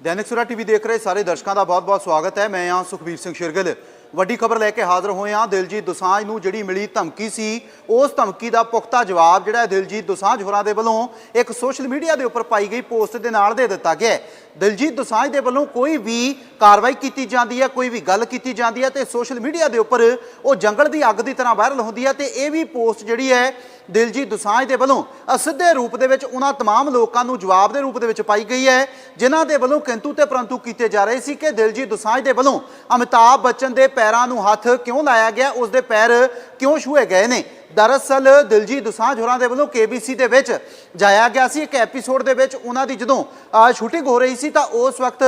ਦੈਨਿਕ ਸੁਰਾ TV ਦੇਖ ਰਹੇ ਸਾਰੇ ਦਰਸ਼ਕਾਂ ਦਾ ਬਹੁਤ-ਬਹੁਤ ਸਵਾਗਤ ਹੈ। ਮੈਂ ਹਾਂ ਸੁਖਬੀਰ ਸਿੰਘ ਸ਼ਿਰਗਲ। ਵੱਡੀ ਖਬਰ ਲੈ ਕੇ ਹਾਜ਼ਰ ਹੋਏ ਹਾਂ। ਦਿਲਜੀਤ ਦੋਸਾਂਝ ਨੂੰ ਜਿਹੜੀ ਮਿਲੀ ਧਮਕੀ ਸੀ, ਉਸ ਧਮਕੀ ਦਾ ਪੁਖਤਾ ਜਵਾਬ ਜਿਹੜਾ ਦਿਲਜੀਤ ਦੋਸਾਂਝ ਹੋਰਾਂ ਦੇ ਵੱਲੋਂ ਇੱਕ ਸੋਸ਼ਲ ਮੀਡੀਆ ਦੇ ਉੱਪਰ ਪਾਈ ਗਈ ਪੋਸਟ ਦੇ ਨਾਲ ਦੇ ਦਿੱਤਾ ਗਿਆ ਦਿਲਜੀਤ ਦੋਸਾਂਝ ਦੇ ਵੱਲੋਂ ਕੋਈ ਵੀ ਕਾਰਵਾਈ ਕੀਤੀ ਜਾਂਦੀ ਹੈ, ਕੋਈ ਵੀ ਗੱਲ ਕੀਤੀ ਜਾਂਦੀ ਹੈ ਤੇ ਸੋਸ਼ਲ ਮੀਡੀਆ ਦੇ ਉੱਪਰ ਉਹ ਜੰਗਲ ਦੀ ਅੱਗ ਦੀ ਤਰ੍ਹਾਂ ਵਾਇਰਲ ਹੁੰਦੀ ਹੈ ਤੇ ਇਹ ਵੀ ਪੋਸਟ ਜਿਹੜੀ ਹੈ ਦਿਲਜੀਤ ਦੋਸਾਂਝ ਦੇ ਵੱਲੋਂ ਅਸਿੱਧੇ ਰੂਪ ਦੇ ਵਿੱਚ ਉਹਨਾਂ तमाम ਲੋਕਾਂ ਨੂੰ ਜਵਾਬ ਦੇ ਰੂਪ ਦੇ ਵਿੱਚ ਪਾਈ ਗਈ ਹੈ ਜਿਨ੍ਹਾਂ ਦੇ ਵੱਲੋਂ ਕਿੰਤੂ ਤੇ ਪਰੰਤੂ ਕੀਤੇ ਜਾ ਰਹੇ ਸੀ ਕਿ ਦਿਲਜੀਤ ਦੋਸਾਂਝ ਦੇ ਵੱਲੋਂ ਅਮਿਤਾਭ ਬੱਚਨ ਦੇ ਪੈਰਾਂ ਨੂੰ ਹੱਥ ਕਿਉਂ ਲਾਇਆ ਗਿਆ ਉਸ ਦੇ ਪੈਰ ਕਿਉਂ ਛੂਏ ਗਏ ਨੇ ਦਰਅਸਲ ਦਿਲਜੀਤ ਦੁਸਾਂਝ ਹੋਰਾਂ ਦੇ ਵੱਲੋਂ ਕੇਬੀਸੀ ਦੇ ਵਿੱਚ ਜਾਇਆ ਗਿਆ ਸੀ। ਇੱਕ ਐਪੀਸੋਡ ਦੇ ਵਿੱਚ ਉਹਨਾਂ ਦੀ ਜਦੋਂ ਸ਼ੂਟਿੰਗ ਹੋ ਰਹੀ ਸੀ ਤਾਂ ਉਸ ਵਕਤ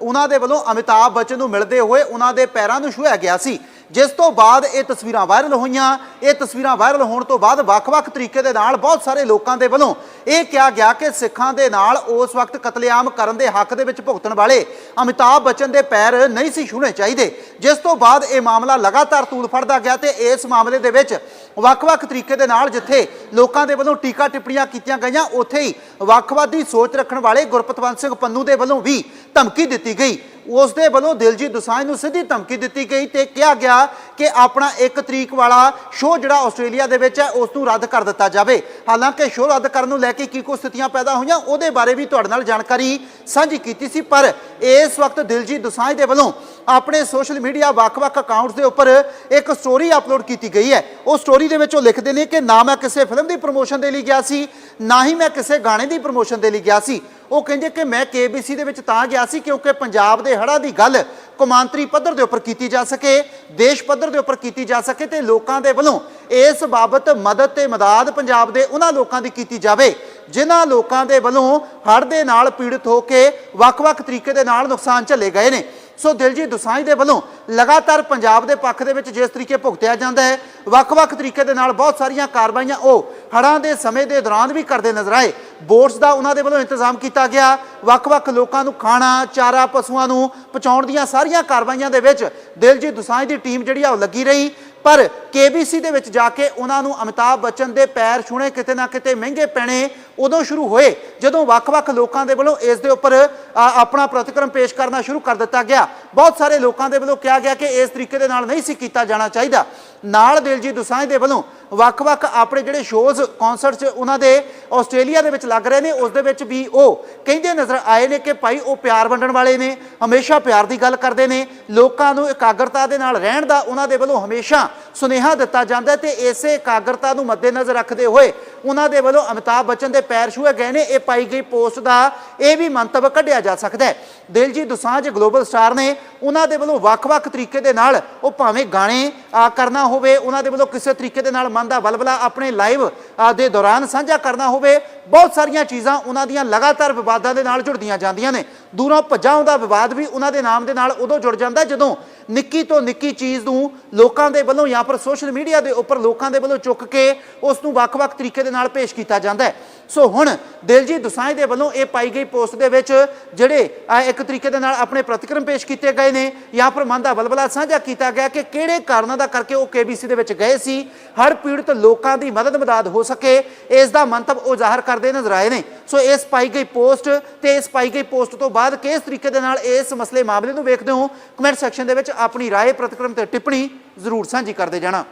ਉਹਨਾਂ ਦੇ ਵੱਲੋਂ ਅਮਿਤਾਭ ਬੱਚਨ ਨੂੰ ਮਿਲਦੇ ਹੋਏ ਉਹਨਾਂ ਦੇ ਪੈਰਾਂ ਨੂੰ ਛੂਹਿਆ ਗਿਆ ਸੀ। ਜਿਸ ਤੋਂ ਬਾਅਦ ਇਹ ਤਸਵੀਰਾਂ ਵਾਇਰਲ ਹੋਈਆਂ। ਇਹ ਤਸਵੀਰਾਂ ਵਾਇਰਲ ਹੋਣ ਤੋਂ ਬਾਅਦ ਵੱਖ-ਵੱਖ ਤਰੀਕੇ ਦੇ ਨਾਲ ਬਹੁਤ ਸਾਰੇ ਲੋਕਾਂ ਦੇ ਵੱਲੋਂ ਇਹ ਕਿਹਾ ਗਿਆ ਕਿ ਸਿੱਖਾਂ ਦੇ ਨਾਲ ਉਸ ਵਕਤ ਕਤਲੇਆਮ ਕਰਨ ਦੇ ਹੱਕ ਦੇ ਵਿੱਚ ਭੁਗਤਣ ਵਾਲੇ ਅਮਿਤਾਭ ਬੱਚਨ ਦੇ ਪੈਰ ਨਹੀਂ ਸੀ ਛੂਹਣੇ ਚਾਹੀਦੇ। ਜਿਸ ਤੋਂ ਬਾਅਦ ਇਹ ਮਾਮਲਾ ਲਗਾਤਾਰ ਤੂਲ ਫੜਦਾ ਗਿਆ ਤੇ ਇਸ ਮਾਮਲੇ ਦੇ ਵਿੱਚ ਵੱਖ-ਵੱਖ ਤਰੀਕੇ ਦੇ ਨਾਲ ਜਿੱਥੇ ਲੋਕਾਂ ਦੇ ਵੱਲੋਂ ਟੀਕਾ ਟਿੱਪਣੀਆਂ ਕੀਤੀਆਂ ਗਈਆਂ, ਉੱਥੇ ਹੀ ਵੱਖਵਾਦੀ ਸੋਚ ਰੱਖਣ ਵਾਲੇ ਗੁਰਪਤਵੰਤ ਸਿੰਘ ਪੰਨੂ ਦੇ ਵੱਲੋਂ ਵੀ ਧਮਕੀ ਦਿੱਤੀ ਗਈ। ਉਸ ਦੇ ਵੱਲੋਂ ਦਿਲਜੀਤ ਦੋਸਾਂਝ ਨੂੰ ਸਿੱਧੀ ਧਮਕੀ ਦਿੱਤੀ ਗਈ ਤੇ ਕਿਹਾ ਗਿਆ ਕਿ ਆਪਣਾ 1 ਤਰੀਕ ਵਾਲਾ ਸ਼ੋਅ ਜਿਹੜਾ ਆਸਟ੍ਰੇਲੀਆ ਦੇ ਵਿੱਚ ਹੈ, ਉਸ ਨੂੰ ਰੱਦ ਕਰ ਦਿੱਤਾ ਜਾਵੇ। ਹਾਲਾਂਕਿ ਸ਼ੋਅ ਰੱਦ ਕਰਨ ਨੂੰ ਲੈ ਕੇ ਕੀ ਕੁਝ ਸਥਿਤੀਆਂ ਪੈਦਾ ਹੋਈਆਂ, ਉਹਦੇ ਬਾਰੇ ਵੀ ਤੁਹਾਡੇ ਨਾਲ ਜਾਣਕਾਰੀ ਸਾਂਝੀ ਕੀਤੀ ਸੀ, ਪਰ ਇਸ ਵਕਤ ਦਿਲਜੀਤ ਦੋਸਾਂਝ ਦੇ ਵੱਲੋਂ ਆਪਣੇ ਸੋਸ਼ਲ ਮੀਡੀਆ ਵੱਖ-ਵੱਖ ਅਕਾਊਂਟਸ ਦੇ ਉੱਪਰ ਇੱਕ ਸਟੋਰੀ ਅਪਲੋਡ ਕੀਤੀ ਗਈ ਹੈ। ਉਹ ਸਟੋਰੀ ਦੇ ਵਿੱਚ ਉਹ ਲਿਖਦੇ ਨੇ ਕਿ ਨਾ ਮੈਂ ਕਿਸੇ ਫਿਲਮ ਦੀ ਪ੍ਰੋਮੋਸ਼ਨ ਦੇ ਲਈ ਗਿਆ ਸੀ, ਨਾ ਹੀ ਮੈਂ ਕਿਸੇ ਗਾਣੇ ਦੀ ਪ੍ਰੋਮੋਸ਼ਨ ਦੇ ਲਈ ਗਿਆ ਸੀ। ਉਹ ਕਹਿੰਦੇ ਕਿ ਮੈਂ ਕੇਬੀਸੀ ਦੇ ਵਿੱਚ ਤਾਂ ਗਿਆ ਸੀ ਕਿਉਂਕਿ ਪੰਜਾਬ ਦੇ ਹੜ੍ਹਾਂ ਦੀ ਗੱਲ ਕੌਮਾਂਤਰੀ ਪੱਧਰ ਦੇ ਉੱਪਰ ਕੀਤੀ ਜਾ ਸਕੇ, ਦੇਸ਼ ਪੱਧਰ ਦੇ ਉੱਪਰ ਕੀਤੀ ਜਾ ਸਕੇ ਤੇ ਲੋਕਾਂ ਦੇ ਵੱਲੋਂ ਇਸ ਬਾਬਤ ਮਦਦ ਤੇ ਮਦਦ ਪੰਜਾਬ ਦੇ ਉਹਨਾਂ ਲੋਕਾਂ ਦੀ ਕੀਤੀ ਜਾਵੇ, ਜਿਨ੍ਹਾਂ ਲੋਕਾਂ ਦੇ ਵੱਲੋਂ ਹੜ੍ਹ ਦੇ ਨਾਲ ਪੀੜਤ ਹੋ ਕੇ ਵੱਖ-ਵੱਖ ਤਰੀਕੇ ਦੇ ਨਾਲ ਨੁਕਸਾਨ ਝੱਲੇ ਗਏ ਨੇ। ਸੋ ਦਿਲਜੀਤ ਦੋਸਾਂਝ ਦੇ ਵੱਲੋਂ ਲਗਾਤਾਰ ਪੰਜਾਬ ਦੇ ਪੱਖ ਦੇ ਵਿੱਚ ਜਿਸ ਤਰੀਕੇ ਭੁਗਤਿਆ ਜਾਂਦਾ ਹੈ, ਵੱਖ-ਵੱਖ ਤਰੀਕੇ ਦੇ ਨਾਲ ਬਹੁਤ ਸਾਰੀਆਂ ਕਾਰਵਾਈਆਂ ਉਹ ਹੜ੍ਹਾਂ ਦੇ ਸਮੇਂ ਦੇ ਦੌਰਾਨ ਵੀ ਕਰਦੇ ਨਜ਼ਰ ਆਏ। ਬੋਟਸ ਦਾ ਉਹਨਾਂ ਦੇ ਵੱਲੋਂ ਇੰਤਜ਼ਾਮ ਕੀਤਾ ਗਿਆ। ਵੱਖ-ਵੱਖ ਲੋਕਾਂ ਨੂੰ ਖਾਣਾ, ਚਾਰਾ, ਪਸ਼ੂਆਂ ਨੂੰ ਪਹੁੰਚਾਉਣ ਦੀਆਂ ਸਾਰੀਆਂ ਕਾਰਵਾਈਆਂ ਦੇ ਵਿੱਚ ਦਿਲਜੀਤ ਦੋਸਾਂਝ ਦੀ ਟੀਮ ਜਿਹੜੀ ਆ ਉਹ ਲੱਗੀ ਰਹੀ। ਪਰ ਕੇਬੀਸੀ ਦੇ ਵਿੱਚ ਜਾ ਕੇ ਉਹਨਾਂ ਨੂੰ ਅਮਿਤਾਭ ਬੱਚਨ ਦੇ ਪੈਰ ਛੂਣੇ ਕਿਤੇ ਨਾ ਕਿਤੇ ਮਹਿੰਗੇ ਪੈਣੇ ਉਦੋਂ ਸ਼ੁਰੂ ਹੋਏ, ਜਦੋਂ ਵੱਖ-ਵੱਖ ਲੋਕਾਂ ਦੇ ਵੱਲੋਂ ਇਸ ਦੇ ਉੱਪਰ ਆਪਣਾ ਪ੍ਰਤੀਕਰਮ ਪੇਸ਼ ਕਰਨਾ ਸ਼ੁਰੂ ਕਰ ਦਿੱਤਾ ਗਿਆ। ਬਹੁਤ ਸਾਰੇ ਲੋਕਾਂ ਦੇ ਵੱਲੋਂ ਕਿਹਾ ਗਿਆ ਕਿ ਇਸ ਤਰੀਕੇ ਦੇ ਨਾਲ ਨਹੀਂ ਸੀ ਕੀਤਾ ਜਾਣਾ ਚਾਹੀਦਾ। ਨਾਲ ਦਿਲਜੀਤ ਦੋਸਾਂਝ ਦੇ ਵੱਲੋਂ ਵੱਖ-ਵੱਖ ਆਪਣੇ ਜਿਹੜੇ ਸ਼ੋਜ਼, ਕਨਸਰਟਸ ਉਹਨਾਂ ਦੇ ਆਸਟ੍ਰੇਲੀਆ ਦੇ ਵਿੱਚ ਲੱਗ ਰਹੇ ਨੇ, ਉਸ ਦੇ ਵਿੱਚ ਵੀ ਉਹ ਕਹਿੰਦੇ ਨਜ਼ਰ ਆਏ ਨੇ ਕਿ ਭਾਈ ਉਹ ਪਿਆਰ ਵੰਡਣ ਵਾਲੇ ਨੇ, ਹਮੇਸ਼ਾ ਪਿਆਰ ਦੀ ਗੱਲ ਕਰਦੇ ਨੇ, ਲੋਕਾਂ ਨੂੰ ਇਕਾਗਰਤਾ ਦੇ ਨਾਲ ਰਹਿਣ ਦਾ ਉਹਨਾਂ ਦੇ ਵੱਲੋਂ ਹਮੇਸ਼ਾ ਸੁਨੇਹਾ ਦਿੱਤਾ ਜਾਂਦਾ ਹੈ ਤੇ ਇਸੇ ਇਕਾਗਰਤਾ ਨੂੰ ਮੱਦੇਨਜ਼ਰ ਰੱਖਦੇ ਹੋਏ ਉਹਨਾਂ ਦੇ ਵੱਲੋਂ ਅਮਿਤਾਭ ਬੱਚਨ ਦੇ ਪੈਰ ਛੂਏ ਗਏ ਨੇ। ਇਹ ਪਾਈ ਗਈ ਪੋਸਟ ਦਾ ਇਹ ਵੀ ਮੰਤਵ ਕੱਢਿਆ ਜਾ ਸਕਦਾ ਹੈ। ਦਿਲਜੀਤ ਦੁਸਾਂਝ, ਗਲੋਬਲ ਸਟਾਰ ਨੇ ਉਹਨਾਂ ਦੇ ਵੱਲੋਂ ਵੱਖ-ਵੱਖ ਤਰੀਕੇ ਦੇ ਨਾਲ ਉਹ ਭਾਵੇਂ ਗਾਣੇ ਕਰਨਾ ਹੋਵੇ, ਉਹਨਾਂ ਦੇ ਵੱਲੋਂ ਕਿਸੇ ਤਰੀਕੇ ਦੇ ਨਾਲ ਮਨ ਦਾ ਬਲਬਲਾ ਆਪਣੇ ਲਾਈਵ ਦੇ ਦੌਰਾਨ ਸਾਂਝਾ ਕਰਨਾ ਹੋਵੇ, ਬਹੁਤ ਸਾਰੀਆਂ ਚੀਜ਼ਾਂ ਉਹਨਾਂ ਦੀਆਂ ਲਗਾਤਾਰ ਵਿਵਾਦਾਂ ਦੇ ਨਾਲ ਜੁੜਦੀਆਂ ਜਾਂਦੀਆਂ ਨੇ। ਦੂਰੋਂ ਭੱਜਾ ਆਉਂਦਾ ਵਿਵਾਦ ਵੀ ਉਹਨਾਂ ਦੇ ਨਾਮ ਦੇ ਨਾਲ ਉਦੋਂ ਜੁੜ ਜਾਂਦਾ ਜਦੋਂ ਨਿੱਕੀ ਤੋਂ ਨਿੱਕੀ ਚੀਜ਼ ਨੂੰ ਲੋਕਾਂ ਦੇ ਵੱਲੋਂ ਜਾਂ ਫਿਰ ਸੋਸ਼ਲ ਮੀਡੀਆ ਦੇ ਉੱਪਰ ਲੋਕਾਂ ਦੇ ਵੱਲੋਂ ਚੁੱਕ ਕੇ ਉਸ ਨੂੰ ਵੱਖ-ਵੱਖ ਤਰੀਕੇ ਦੇ ਨਾਲ ਪੇਸ਼ ਕੀਤਾ ਜਾਂਦਾ ਹੈ। ਸੋ ਹੁਣ ਦਿਲਜੀਤ ਦੋਸਾਂਝ ਦੇ ਵੱਲੋਂ ਇਹ ਪਾਈ ਗਈ ਪੋਸਟ ਦੇ ਵਿੱਚ ਜਿਹੜੇ ਅ, ਇੱਕ ਤਰੀਕੇ ਦੇ ਨਾਲ ਆਪਣੇ ਪ੍ਰਤੀਕਰਮ ਪੇਸ਼ ਕੀਤੇ ਗਏ ਨੇ ਜਾਂ ਫਿਰ ਮਨ ਦਾ ਬਲਬਲਾ ਸਾਂਝਾ ਕੀਤਾ ਗਿਆ ਕਿ ਕਿਹੜੇ ਕਾਰਨਾਂ ਦਾ ਕਰਕੇ ਉਹ ਕੇਬੀਸੀ ਦੇ ਵਿੱਚ ਗਏ ਸੀ ਹਰ ਪੀੜਤ ਲੋਕਾਂ ਦੀ ਮਦਦ ਮਦਦ ਹੋ ਸਕੇ ਇਸ ਦਾ ਮੰਤਵ ਉਹ ਜ਼ਾਹਰ ਕਰਦੇ ਨਜ਼ਰ ਆਏ ਨੇ ਸੋ ਇਸ ਪਾਈ ਗਈ ਪੋਸਟ ਤੇ ਇਸ ਪਾਈ ਗਈ ਪੋਸਟ ਤੋਂ ਬਾਅਦ ਕਿਸ ਤਰੀਕੇ ਦੇ ਨਾਲ ਇਸ ਮਸਲੇ ਮਾਮਲੇ ਨੂੰ ਵੇਖਦੇ ਹੋ ਕਮੈਂਟ ਸੈਕਸ਼ਨ ਦੇ ਵਿੱਚ ਆਪਣੀ رائے ਪ੍ਰਤੀਕਰਮ ਤੇ ਟਿੱਪਣੀ ਜ਼ਰੂਰ ਸਾਂਝੀ ਕਰਦੇ ਜਾਣਾ